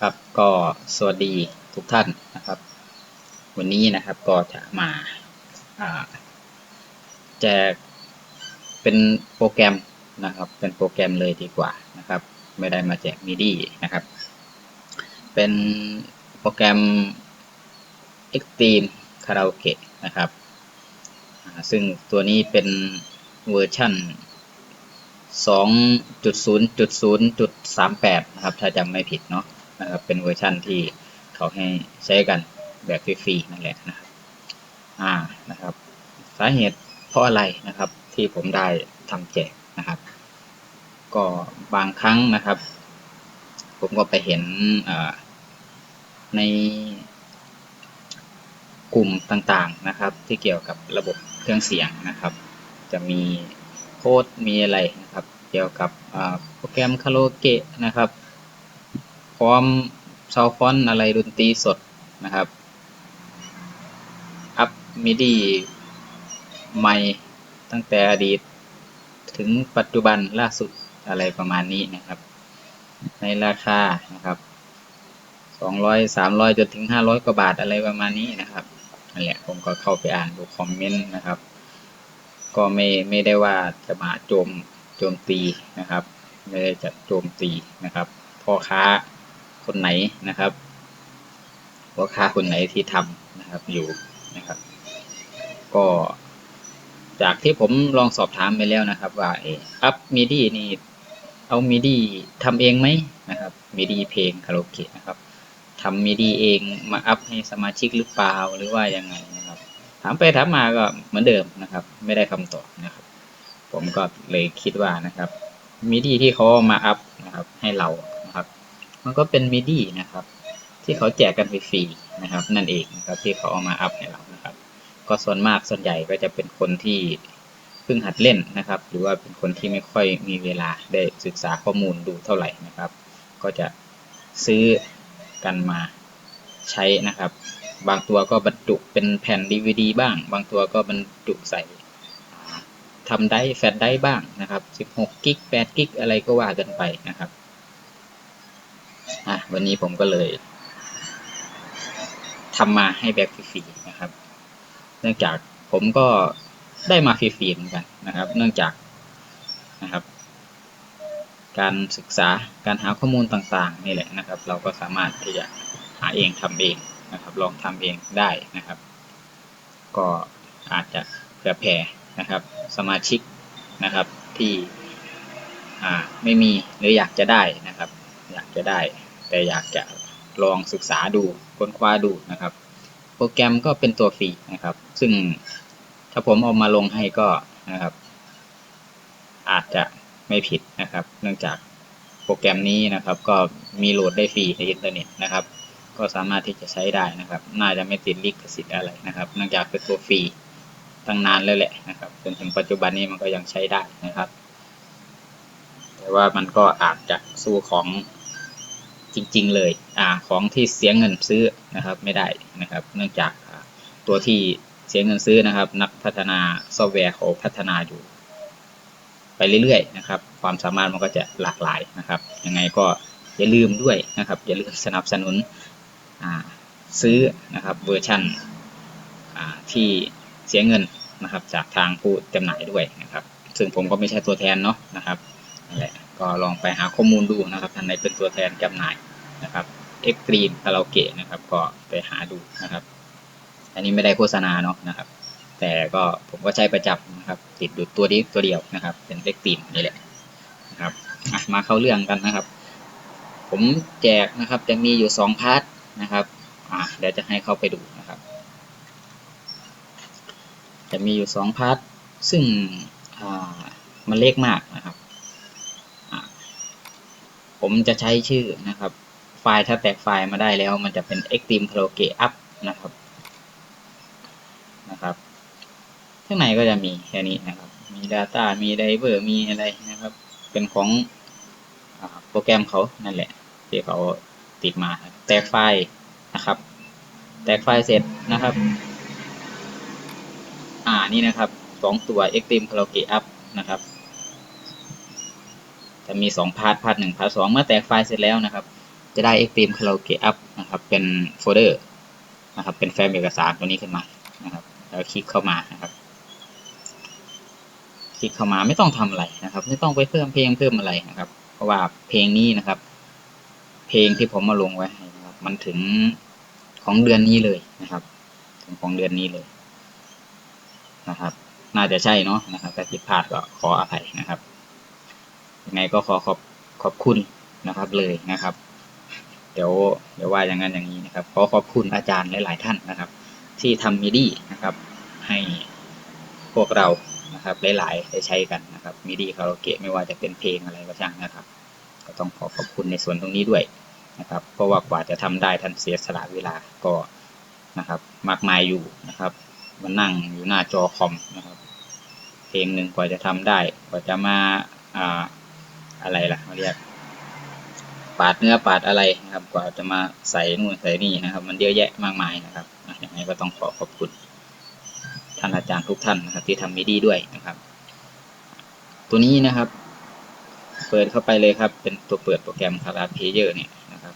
ครับก็สวัสดีทุกท่านนะครับ วันนี้นะครับก็จะมาแจกเป็นโปรแกรมนะครับ เป็นโปรแกรมเลยดีกว่านะครับ ไม่ได้มาแจกมิดีนะครับ เป็นโปรแกรม Extreme Karaoke นะครับ ซึ่งตัวนี้เป็นเวอร์ชั่น2.0.0.38 นะครับ ถ้าจำไม่ผิดเนาะ นะครับเป็นเวอร์ชั่นที่เขาให้ใช้กันแบบฟรีๆนั่นแหละนะครับอ่านะครับ สาเหตุเพราะอะไรนะครับที่ผมได้ทำแจกนะครับ ก็บางครั้งนะครับ ผมก็ไปเห็นในกลุ่มต่างๆนะครับ ที่เกี่ยวกับระบบเครื่องเสียงนะครับ จะมีโค้ดมีอะไรนะครับ เกี่ยวกับโปรแกรมคาราโอเกะนะครับ พร้อมซาวฟอนอะไรดนตรีสดนะครับ อัพมิดีใหม่ตั้งแต่อดีต ถึงปัจจุบันล่าสุดอะไรประมาณนี้นะครับ ในราคานะครับสองร้อยสามร้อยจนถึงห้าร้อยกว่าบาทอะไรประมาณนี้นะครับนั่นแหละผมก็เข้าไปอ่านดูคอมเมนต์นะครับ ก็ไม่ไม่ได้ว่าจะมาโจมโจมตีนะครับ ไม่ได้จะโจมตีนะครับพ่อค้า คนไหนนะครับพ่อค้าคนไหนที่ทำนะครับอยู่นะครับ ก็จากที่ผมลองสอบถามไปแล้วนะครับ ว่าเอออัพมิดีนี่เอามิดีทำเองไหมนะครับมิดีเพลงคาราโอเกะนะครับทำมิดีเองมาอัพให้สมาชิกหรือเปล่าหรือว่ายังไงนะครับ ถามไปถามมาก็เหมือนเดิมนะครับ ไม่ได้คำตอบนะครับ ผมก็เลยคิดว่านะครับมิดีที่เขามาอัพนะครับให้เรา มันก็เป็นมิดีนะครับ ที่เขาแจกกันฟรีๆนะครับ นั่นเองนะครับที่เขาเอามาอัพให้เรานะครับ ก็ส่วนมากส่วนใหญ่ก็จะเป็นคนที่เพิ่งหัดเล่นนะครับ หรือว่าเป็นคนที่ไม่ค่อยมีเวลาได้ศึกษาข้อมูลดูเท่าไหร่นะครับ ก็จะซื้อกันมาใช้นะครับ บางตัวก็บรรจุเป็นแผ่น DVD บ้าง บางตัวก็บรรจุใส่ทำได้แฟลชได้บ้างนะครับ 16 กิก8กิกอะไรก็ว่ากันไปนะครับ อะวันนี้ผมก็เลยทำมาให้แบบฟรีๆนะครับ เนื่องจากผมก็ได้มาฟรีๆเหมือนกันนะครับ เนื่องจากนะครับ การศึกษาการหาข้อมูลต่างๆนี่แหละนะครับ เราก็สามารถที่จะหาเองทำเองนะครับ ลองทำเองได้นะครับ ก็อาจจะเผื่อแผ่นะครับ สมาชิกนะครับที่อ่าไม่มีหรืออยากจะได้นะครับ อยากจะได้ แต่อยากจะลองศึกษาดูค้นคว้าดูนะครับ โปรแกรมก็เป็นตัวฟรีนะครับ ซึ่งถ้าผมเอามาลงให้ก็นะครับ อาจจะไม่ผิดนะครับ เนื่องจากโปรแกรมนี้นะครับ ก็มีโหลดได้ฟรีในอินเทอร์เน็ตนะครับ ก็สามารถที่จะใช้ได้นะครับ น่าจะไม่ติดลิขสิทธิ์อะไรนะครับ เนื่องจากเป็นตัวฟรีตั้งนานแล้วแหละนะครับจนถึงปัจจุบันนี้มันก็ยังใช้ได้นะครับ แต่ว่ามันก็อาจจะสู้ของ จริง ๆ เลยอของที่เสียเงินซื้อนะครับไม่ได้นะครับ เนื่องจากตัวที่เสียเงินซื้อนะครับ นักพัฒนาซอฟต์แวร์เขาพัฒนาอยู่ ไปเรื่อยๆนะครับ ความสามารถมันก็จะหลากหลายนะครับยังไงก็อย่าลืมด้วยนะครับ อย่าลืมสนับสนุนซื้อนะครับเวอร์ชันที่เสียเงินนะครับ จากทางผู้จำหน่ายด้วยนะครับ ซึ่งผมก็ไม่ใช่ตัวแทนเนาะนะครับนั่นแหละก็ลองไปหาข้อมูลดูนะครับท่านใดเป็นตัวแทนจำหน่าย นะครับเอ็กตรีมคาราโอเกะนะครับ ก็ไปหาดูนะครับ อันนี้ไม่ได้โฆษณาเนาะนะครับ แต่ก็ผมก็ใช้ประจำนะครับ ติดดูตัวนี้ตัวเดียวนะครับ เป็นเอ็กตรีมนี่แหละนะครับมาเข้าเรื่องกันนะครับ ผมแจกนะครับจะมีอยู่สองพาร์ทนะครับอ่าเดี๋ยวจะให้เข้าไปดูนะครับ จะมีอยู่สองพาร์ทซึ่งอ่ามันเล็กมากนะครับผมจะใช้ชื่อนะครับ ไฟล์ถ้าแตกไฟล์มาได้แล้ว มันจะเป็น Extreme Karaoke Up นะครับนะครับข้างในก็จะมีแค่นี้นะครับ มี Data มี Driver มีอะไรนะครับ เป็นของอโปรแกรมเขานั่นแหละที่เขาติดมาแตกไฟล์นะครับ แตกไฟล์เสร็จนะครับ อ่านี่นะครับสองตัว Extreme Karaoke Up นะครับ จะมี2พาร์ทพาร์ทหนึ่งพาร์ทสองเมื่อแตกไฟล์เสร็จแล้วนะครับ จะได้ Extreme Karaoke Up นะครับ เป็นโฟลเดอร์นะครับ เป็นแฟ้มเอกสารตัวนี้ขึ้นมานะครับ แล้วคลิกเข้ามานะครับ คลิกเข้ามาไม่ต้องทำอะไรนะครับ ไม่ต้องไปเพิ่มเพลงเพิ่มอะไรนะครับ เพราะว่าเพลงนี้นะครับ เพลงที่ผมมาลงไว้ให้นะครับ มันถึงของเดือนนี้เลยนะครับ ถึงของเดือนนี้เลยนะครับ น่าจะใช่เนาะนะครับถ้าผิดพลาดก็ขออภัยนะครับยังไงก็ขอขอบขอบคุณนะครับเลยนะครับ เดี๋ยวเดี๋ยวว่าอย่างนั้นอย่างนี้นะครับขอขอบคุณอาจารย์หลาย ๆ ท่านนะครับ ที่ทำมิดีนะครับให้พวกเรานะครับหลายๆได้ใช้กันนะครับมิดีคาราโอเกะไม่ว่าจะเป็นเพลงอะไรก็ช่างนะครับ ก็ต้องขอขอบคุณในส่วนตรงนี้ด้วยนะครับ เพราะว่ากว่าจะทำได้ท่านเสียสละเวลาก็นะครับ มากมายอยู่นะครับมานั่งอยู่หน้าจอคอมนะครับ เพลงหนึ่งกว่าจะทำได้ กว่าจะมาอ่าอะไรล่ะเขาเรียก ปาดเนื้อปาดอะไรนะครับ กว่าจะมาใส่นู่นใส่นี่นะครับ มันเยอะแยะมากมายนะครับอะยังไงก็ต้องขอขอบคุณท่านอาจารย์ทุกท่านนะครับ ที่ทำมิดีด้วยนะครับ ตัวนี้นะครับ เปิดเข้าไปเลยครับ เป็นตัวเปิดโปรแกรมคาราเพเยอร์เนี่ยนะครับ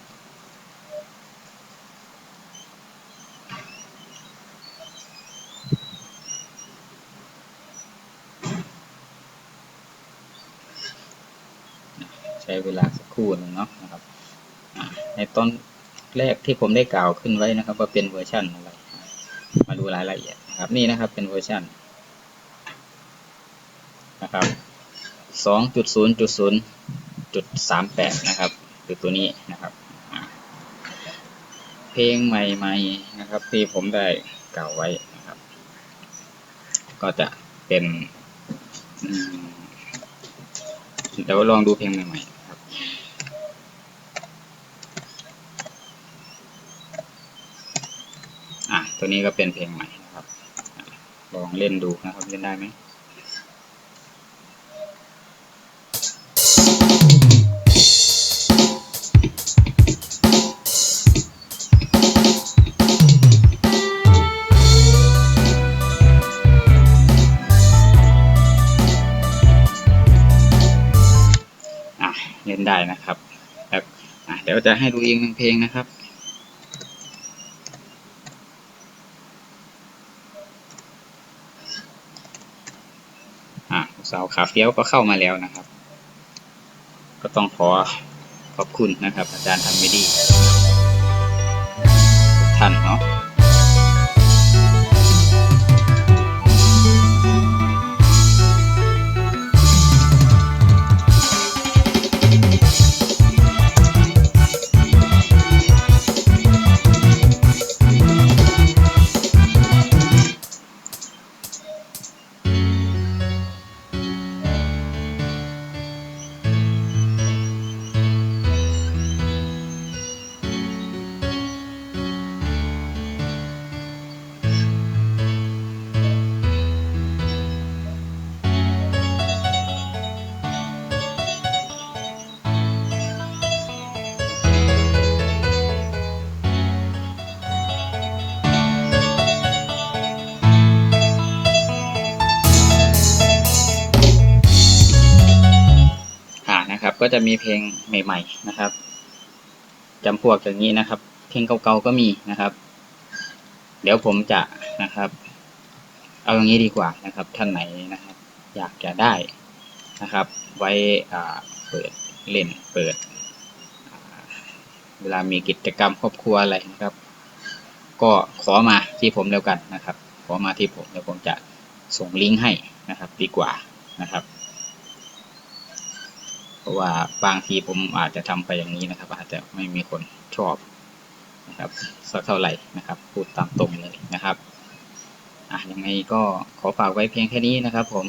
ใช้เวลาสักครู่นึงเนาะ ในตอนแรกที่ผมได้กล่าวขึ้นไว้นะครับ ว่าเป็นเวอร์ชันอะไร มาดูรายละเอียดนะครับนี่นะครับเป็นเวอร์ชันนะครับสองจุดศูนย์จุดศูนย์จุดสามแปดนะครับคือตัวนี้นะครับ เพลงใหม่ๆนะครับที่ผมได้กล่าวไว้นะครับ ก็จะเป็นเดี๋ยวลองดูเพลงใหม่ๆนะครับ อะ ตัวนี้ก็เป็นเพลงใหม่นะครับ ลองเล่นดูนะครับ เล่นได้ไหมอะเล่นได้นะครับแล้วเดี๋ยวจะให้ดูอีกหนึ่งเพลงนะครับ สาวขาเฟี้ยวก็เข้ามาแล้วนะครับ ก็ต้องขอขอบคุณนะครับ อาจารย์ทำไม่ดีทุกท่านเนาะ นะครับ ก็จะมีเพลงใหม่ ๆนะครับจำพวกอย่างนี้นะครับ เพลงเก่าๆก็มีนะครับ เดี๋ยวผมจะนะครับ เอาอย่างนี้ดีกว่านะครับ ท่านไหนนะครับ อยากจะได้นะครับ ไว้อ่าเปิดเล่นเปิด เวลามีกิจกรรมครอบครัวอะไรนะครับ ก็ขอมาที่ผมแล้วกันนะครับ ขอมาที่ผมเดี๋ยวผมจะส่งลิงก์ให้นะครับ ดีกว่านะครับ ราะว่าบางทีผมอาจจะทำไปอย่างนี้นะครับ อาจจะไม่มีคนชอบนะครับสักเท่าไหร่นะครับ พูดตามตรงเลยนะครับอะยังไงก็ขอฝากไว้เพียงแค่นี้นะครับ ผม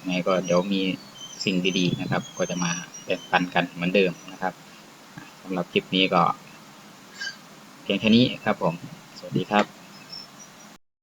ยังไงก็เดี๋ยวมีสิ่งดีๆนะครับ ก็จะมาแบ่งปันกันเหมือนเดิมนะครับสำหรับคลิปนี้ก็ เพียงแค่นี้ครับผม สวัสดีครับ